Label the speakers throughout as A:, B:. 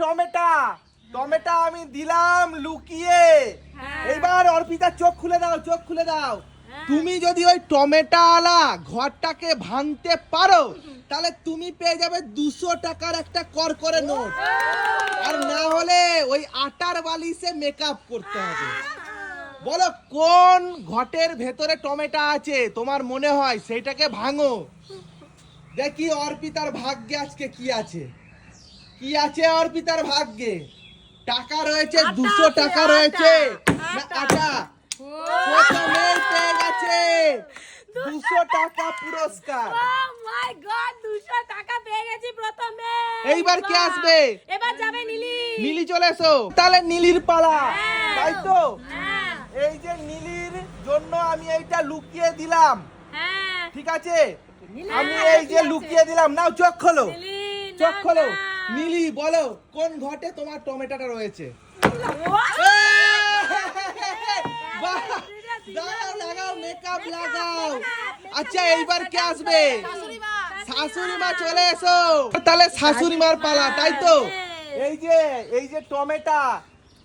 A: Tomato. Tomato আমি দিলাম লুকিয়ে।
B: হ্যাঁ।
A: এবার অর্পিতা চোখ খুলে দাও চোখ খুলে দাও। তুমি যদি ওই টমেটা আলা ঘরটাকে ভাঙতে পারো তাহলে তুমি পেয়ে যাবে দুশো টাকার একটা কর করে নোট আর না হলে ওই আটার বালিশে মেকআপ করতে হবে। বলো কোন ঘটের ভেতরে টমেটো আছে? তোমার মনে হয় সেইটাকে ভাঙো। দেখি অর্পিতার ভাগ্যে আজকে কি আছে। কি আছে অর্পিতার ভাগ্যে? টাকা রয়েছে দুশো টাকা রয়েছে।
B: আটা।
A: আটা। পেয়ে গেছে। দুশো টাকা পুরস্কার।
B: মাই গড 200 টাকা পেয়ে গেছি প্রথমে।
A: এইবার কে আসবে?
B: এবার যাবে নীলি।
A: নীলি চলে এসো। তাহলে নীলির পালা।
B: হ্যাঁ।
A: তাই তো?
B: হ্যাঁ।
A: এই যে নীলির জন্য আমি এইটা লুকিয়ে দিলাম।
B: হ্যাঁ।
A: ঠিক আছে? আমি এই যে লুকিয়ে দিলাম। নাও চোখ খোলো। চোখ খোলো। নীলি বলো কোন ঘটে তোমার টমেটোটা রয়েছে! দাঁড়াও লাগাও মেকআপ লাগাও আচ্ছা এইবার কে আসবে শাশুড়ি মা চলে এসো তাহলে শাশুড়ি মার পালা তাই তো এই যে এই যে টমেটা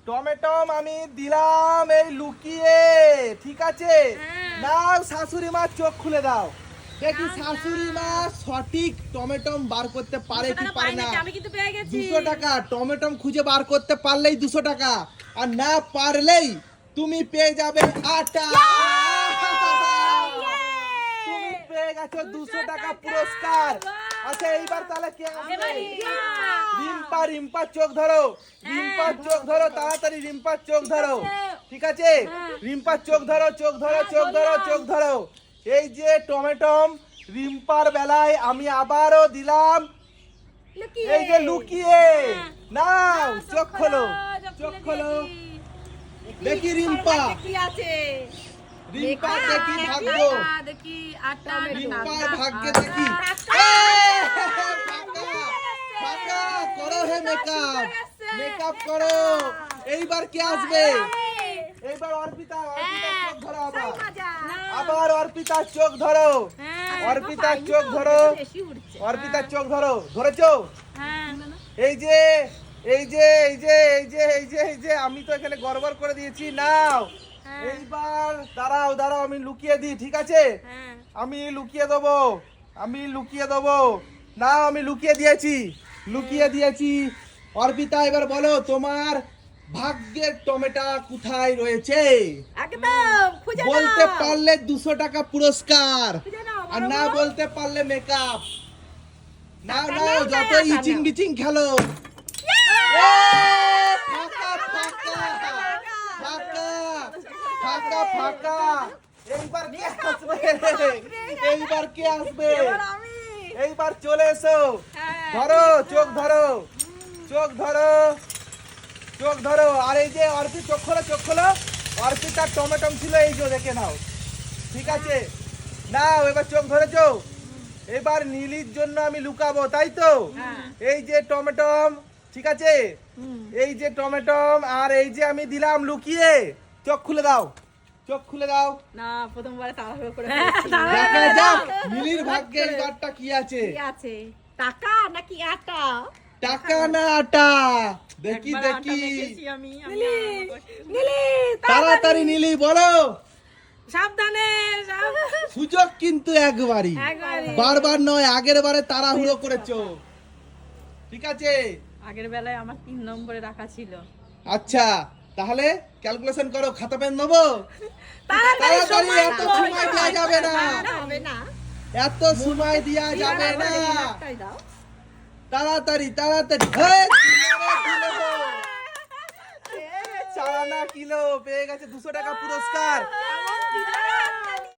A: টমেটো আমি দিলাম এই লুকিয়ে ঠিক আছে
B: হ্যাঁ।
A: নাও শাশুড়ি মার চোখ খুলে দাও দেখি শাশুড়ি মা সঠিক টমেটো বার করতে পারে কি পারে না?
B: আমি কিন্তু পেয়ে গেছি।
A: দুশো টাকা টমেটো খুঁজে বার করতে পারলেই দুশো টাকা। আর না পারলেই তুমি পেয়ে যাবে আটা। তুমি পেয়ে গেছো দুশো টাকা পুরস্কার। আচ্ছা এইবার তাহলে কে আসবে? রিম্পা। রিম্পার চোখ ধরো। রিম্পার চোখ ধরো তাড়াতাড়ি রিম্পার চোখ ধরো। ঠিক আছে? রিম্পার চোখ ধরো চোখ ধরো চোখ ধরো চোখ ধরো। এই যে টমেটম রিম্পার বেলায় আমি আবারও দিলাম এই যে লুকিয়ে নাও
B: নাও,
A: চোখ খোলো চোখ খোলো
B: দেখি।
A: রিম্পা
B: কি আছে
A: রিম্পা দেখি ভাগ্য
B: দেখি আটা
A: রিম্পার ভাগ্যে দেখি করো হে মেকআপ মেকআপ করো এইবার কে আসবে এইবার অর্পিতা অর্পিতা ধরো আবার আবার অর্পিতার চোখ ধরো।
B: হ্যাঁ,
A: অর্পিতার চোখ ধরো। অর্পিতার চোখ ধরো। ধরেছো?
B: হ্যাঁ।
A: এই যে এই যে এই যে এই যে এই যে এই যে আমি তো এখানে গড়বড় করে দিয়েছি। নাও।
B: হ্যাঁ।
A: এইবার দাঁড়াও দাঁড়াও আমি লুকিয়ে দিই ঠিক আছে?
B: হ্যাঁ।
A: আমি লুকিয়ে দেবো। আমি লুকিয়ে দেবো। নাও আমি লুকিয়ে দিয়েছি। লুকিয়ে দিয়েছি। অর্পিতা এবার বলো তোমার ভাগ্যের টমেটা কোথায় রয়েছে? বলতে পারলে দুশো টাকা পুরস্কার আর না বলতে পারলে মেকআপ নাও নাও
B: নাও,
A: যত ইচিং বিচিং খেলো। ফাঁকা ফাঁকা ফাঁকা ফাঁকা ফাঁকা। এইবার কে আসবে? এইবার কে আসবে? এইবার চলে এসো।
B: হ্যাঁ।
A: ধরো চোখ ধরো। চোখ ধরো। চোখ ধরো আর এই যে অর্পি চোখ খোলো চোখ খোলো। অর্পিতার টমেটম ছিল এই যে দেখে নাও। ঠিক আছে? নাও এবার চোখ ধরেছো? এবার নীলির জন্য আমি লুকাবো তাই তো?
B: হ্যাঁ।
A: এই যে টমেটম ঠিক আছে? এই যে টমেটম আর এই যে আমি দিলাম লুকিয়ে। চোখ খুলে দাও চোখ খুলে দাও।
C: না প্রথমবারে তাড়াহুড়ো করে
A: দেখা যাক নীলির ভাগ্যে এইবারটা কি আছে?
C: কি আছে? টাকা নাকি আটা?
A: টাকা না আটা দেখি দেখি তাড়াতাড়ি নীলি। বলো।
B: সাবধানে
A: সুযোগ কিন্তু একবারই। বারবার নয় আগের বারে তাড়াহুড়ো করেছ। ঠিক আছে?
C: আগের বেলায় আমার তিন নম্বরে রাখা ছিল।
A: আচ্ছা তাহলে ক্যালকুলেশন করো খাতা পেন নেব?
B: তাড়াতাড়ি
A: এত সময় দেওয়া যাবে না। এত সময় দেওয়া যাবে না। তাড়াতাড়ি তাড়াতাড়ি চালানা চার আনা কিলো পেয়ে গেছে দুশো টাকা পুরস্কার?